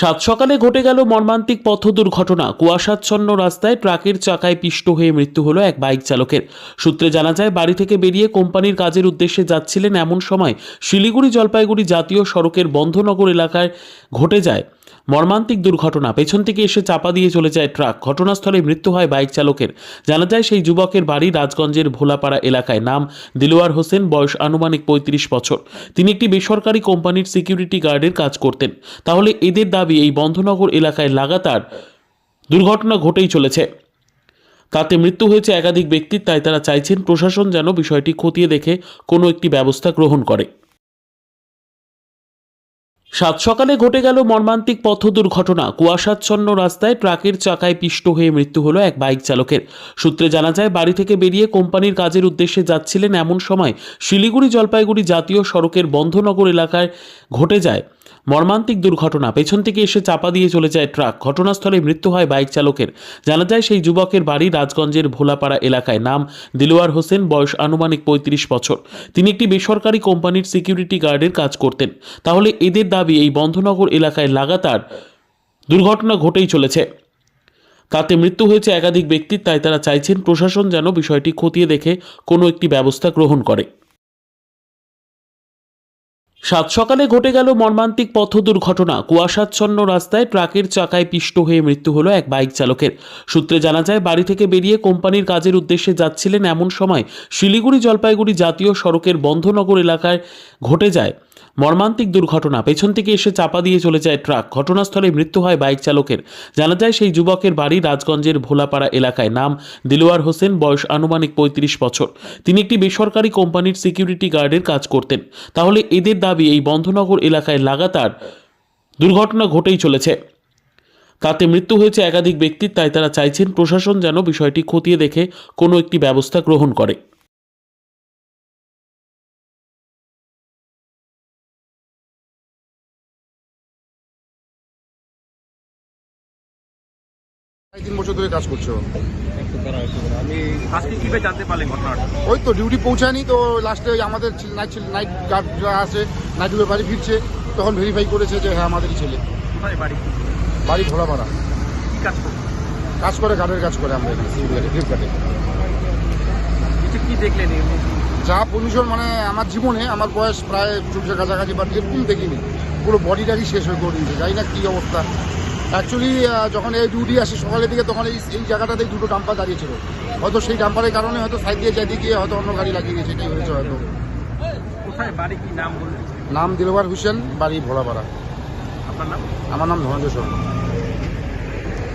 সাত সকালে ঘটে গেল মর্মান্তিক পথ দুর্ঘটনা। কুয়াশাচ্ছন্ন রাস্তায় ট্রাকের চাকায় পিষ্ট হয়ে মৃত্যু হলো এক বাইক চালকের। সূত্রে জানা যায়, বাড়ি থেকে বেরিয়ে কোম্পানির কাজের উদ্দেশ্যে যাচ্ছিলেন এমন সময় শিলিগুড়ি জলপাইগুড়ি জাতীয় সড়কের বন্ধনগর এলাকায় ঘটে যায়। মর্মান্তিক দুর্ঘটনা। পেছন থেকে এসে চাপা দিয়ে চলে যায় ট্রাক। ঘটনাস্থলে মৃত্যু হয় বাইক চালকের। জানা যায় সেই যুবকের বাড়ি রাজগঞ্জের ভোলাপাড়া এলাকায়। নাম দিলওয়ার হোসেন, বয়স আনুমানিক পঁয়ত্রিশ বছর। তিনি একটি বেসরকারি কোম্পানির সিকিউরিটি গার্ডের কাজ করতেন। তাহলে এদের দাবি এই বন্ধনগর এলাকায় লাগাতার দুর্ঘটনা ঘটেই চলেছে। তাতে মৃত্যু হয়েছে একাধিক ব্যক্তির তাই তারা চাইছেন প্রশাসন যেন বিষয়টি খতিয়ে দেখে কোনো একটি ব্যবস্থা গ্রহণ করে। সাত সকালে ঘটে গেল মর্মান্তিক পথ দুর্ঘটনা। কুয়াশাচ্ছন্ন রাস্তায় ট্রাকের চাকায় পিষ্ট হয়ে মৃত্যু হলো এক বাইক চালকের। সূত্রে জানা যায়, বাড়ি থেকে বেরিয়ে কোম্পানির কাজের উদ্দেশ্যে যাচ্ছিলেন এমন সময় শিলিগুড়ি জলপাইগুড়ি জাতীয় সড়কের বন্ধনগর এলাকায় ঘটে যায়। মর্মান্তিক দুর্ঘটনা। পেছন থেকে এসে চাপা দিয়ে চলে যায় ট্রাক। ঘটনাস্থলে মৃত্যু হয় বাইক চালকের। জানা যায় সেই যুবকের বাড়ি রাজগঞ্জের ভোলাপাড়া এলাকায়। নাম দিলোয়ার হোসেন, বয়স আনুমানিক পঁয়ত্রিশ বছর। তিনি একটি বেসরকারি কোম্পানির সিকিউরিটি গার্ডের কাজ করতেন। তাহলে এদের দাবি এই বন্ধনগর এলাকায় লাগাতার দুর্ঘটনা ঘটেই চলেছে। তাতে মৃত্যু হয়েছে একাধিক ব্যক্তির তাই তারা চাইছেন প্রশাসন যেন বিষয়টি খতিয়ে দেখে কোনো একটি ব্যবস্থা গ্রহণ করে। সাত সকালে ঘটে গেল মর্মান্তিক পথ দুর্ঘটনা। কুয়াশাচ্ছন্ন রাস্তায় ট্রাকের চাকায় পিষ্ট হয়ে মৃত্যু হলো এক বাইক চালকের। সূত্রে জানা যায়, বাড়ি থেকে বেরিয়ে কোম্পানির কাজের উদ্দেশ্যে যাচ্ছিলেন এমন সময় শিলিগুড়ি জলপাইগুড়ি জাতীয় সড়কের বন্ধনগর এলাকায় ঘটে যায়। মর্মান্তিক দুর্ঘটনা। পেছন থেকে এসে চাপা দিয়ে চলে যায় ট্রাক। ঘটনাস্থলে মৃত্যু হয় বাইক চালকের। জানা যায় সেই যুবকের বাড়ি রাজগঞ্জের ভোলাপাড়া এলাকায়। নাম দিলোয়ার হোসেন, বয়স আনুমানিক পঁয়ত্রিশ বছর। তিনি একটি বেসরকারি কোম্পানির সিকিউরিটি গার্ডের কাজ করতেন। তাহলে এদের দাবি এই বন্ধনগর এলাকায় লাগাতার দুর্ঘটনা ঘটেই চলেছে। তাতে মৃত্যু হয়েছে একাধিক ব্যক্তির তাই তারা চাইছেন প্রশাসন যেন বিষয়টি খতিয়ে দেখে কোনো একটি ব্যবস্থা গ্রহণ করে। তিন বছর ধরে কাজ করছে। ও। আমি আজকে কীভাবে জানতে পারলেন ঘটনাটা? ওই তো ডিউটি পৌঁছায়নি তো লাস্টে আমাদের night night guard night duty বাড়ি ফিরছে তখন ভেরিফাই করেছে যে হ্যাঁ আমাদেরই ছেলে। কোথায় বাড়ি? বাড়ি ভোলাপাড়া কি কাজ করে? গার্ডের কাজ করে আমরা ফ্লিপকার্টে কিছু কি দেখলেন যা পলিউশন মানে আমার জীবনে আমার বয়স প্রায় চল্লিশের কাছাকাছি বাট এরকম দেখিনি। পুরো বডিটারই শেষ হয়ে করে দিয়েছে জানি না কী অবস্থা। অ্যাকচুয়ালি যখন এই ডিউটি আসে সকালের দিকে তখন এই এই জায়গাটাতেই দুটো ডাম্পার দাঁড়িয়ে ছিল হয়তো সেই ডাম্পারের কারণে হয়তো সাইড দিয়ে যাই গিয়ে হয়তো অন্য গাড়ি লাগিয়ে গেছে এটাই হয়েছে হয়তো। কোথায় বাড়ি কি নাম বললেন নাম দিলবার হোসেন বাড়ি ভোলাপাড়া। আপনার নাম? আমার নাম ধনঞ্জয় শর্মা।